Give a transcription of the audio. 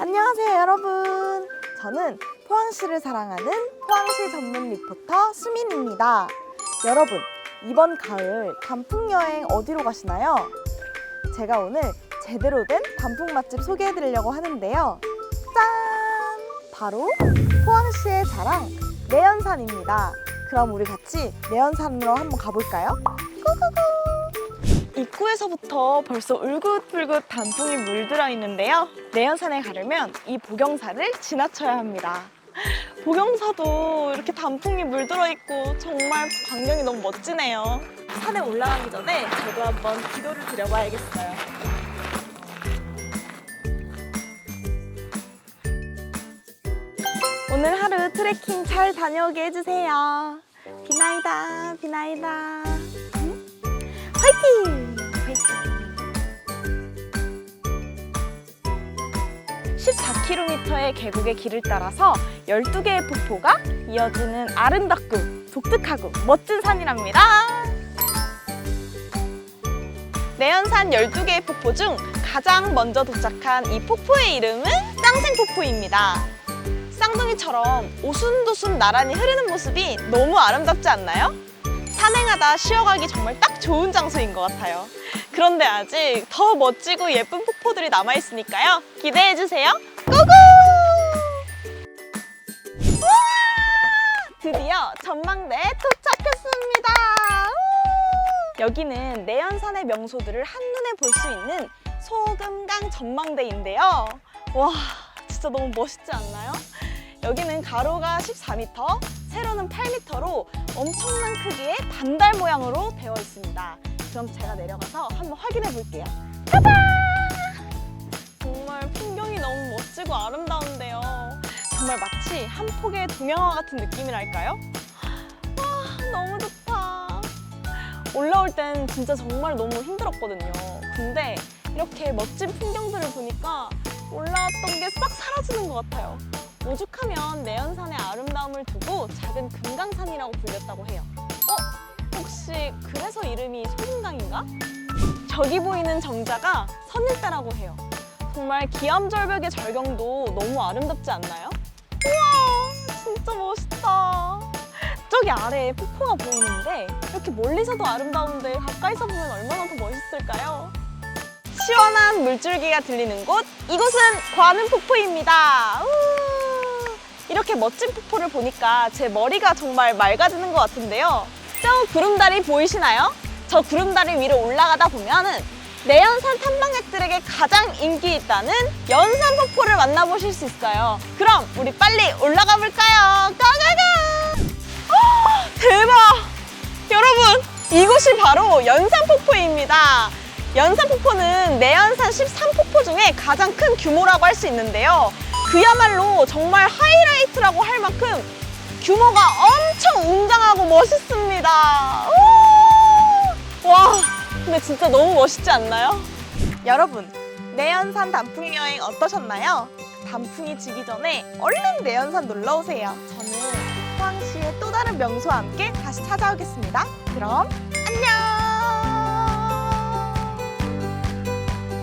안녕하세요, 여러분. 저는 포항시를 사랑하는 포항시 전문 리포터 수민입니다. 여러분, 이번 가을 단풍 여행 어디로 가시나요? 제가 오늘 제대로 된 단풍 맛집 소개해 드리려고 하는데요. 짠! 바로 포항시의 자랑 내연산입니다. 그럼 우리 같이 내연산으로 한번 가볼까요? 고고고! 입구에서부터 벌써 울긋불긋 단풍이 물들어 있는데요. 내연산에 가려면 이 보경사를 지나쳐야 합니다. 보경사도 이렇게 단풍이 물들어 있고 정말 광경이 너무 멋지네요. 산에 올라가기 전에 저도 한번 기도를 드려봐야겠어요. 오늘 하루 트레킹 잘 다녀오게 해주세요. 비나이다, 비나이다. 응? 화이팅! 화이팅! 14km의 계곡의 길을 따라서 12개의 폭포가 이어지는 아름답고 독특하고 멋진 산이랍니다. 내연산 12개의 폭포 중 가장 먼저 도착한 이 폭포의 이름은 쌍생폭포입니다. 쌍둥이처럼 오순도순 나란히 흐르는 모습이 너무 아름답지 않나요? 산행하다 쉬어가기 정말 딱 좋은 장소인 것 같아요. 그런데 아직 더 멋지고 예쁜 폭포들이 남아있으니까요. 기대해주세요. 고고! 우와! 드디어 전망대에 도착했습니다. 우! 여기는 내연산의 명소들을 한눈에 볼 수 있는 소금강 전망대인데요. 와, 진짜 너무 멋있지 않나요? 여기는 가로가 14m, 세로는 8m로 엄청난 크기의 반달 모양으로 되어 있습니다. 그럼 제가 내려가서 한번 확인해 볼게요. 짜잔! 정말 풍경이 너무 멋지고 아름다운데요. 정말 마치 한 폭의 동양화 같은 느낌이랄까요? 와, 너무 좋다. 올라올 땐 진짜 정말 너무 힘들었거든요. 근데 이렇게 멋진 풍경들을 보니까 올라왔던 게 싹 사라지는 것 같아요. 오죽하면 내연산의 아름다움을 두고 작은 금강산이라고 불렸다고 해요. 어? 혹시 그래서 이름이 소금강인가? 저기 보이는 정자가 선일대라고 해요. 정말 기암절벽의 절경도 너무 아름답지 않나요? 우와, 진짜 멋있다. 저기 아래에 폭포가 보이는데 이렇게 멀리서도 아름다운데 가까이서 보면 얼마나 더 멋있을까요? 시원한 물줄기가 들리는 곳 이곳은 관음폭포입니다. 우! 이렇게 멋진 폭포를 보니까 제 머리가 정말 맑아지는 것 같은데요. 저 구름다리 보이시나요? 저 구름다리 위로 올라가다 보면은 내연산 탐방객들에게 가장 인기 있다는 연산 폭포를 만나보실 수 있어요. 그럼 우리 빨리 올라가 볼까요? 가가가! 어, 대박! 여러분, 이곳이 바로 연산 폭포입니다. 연산 폭포는 내연산 13폭포 중에 가장 큰 규모라고 할 수 있는데요. 그야말로 정말 하이라이트라고 할 만큼 규모가 엄청 웅장하고 멋있습니다. 오! 와, 근데 진짜 너무 멋있지 않나요? 여러분, 내연산 단풍 여행 어떠셨나요? 단풍이 지기 전에 얼른 내연산 놀러 오세요. 저는 포항시의 또 다른 명소와 함께 다시 찾아오겠습니다. 그럼 안녕!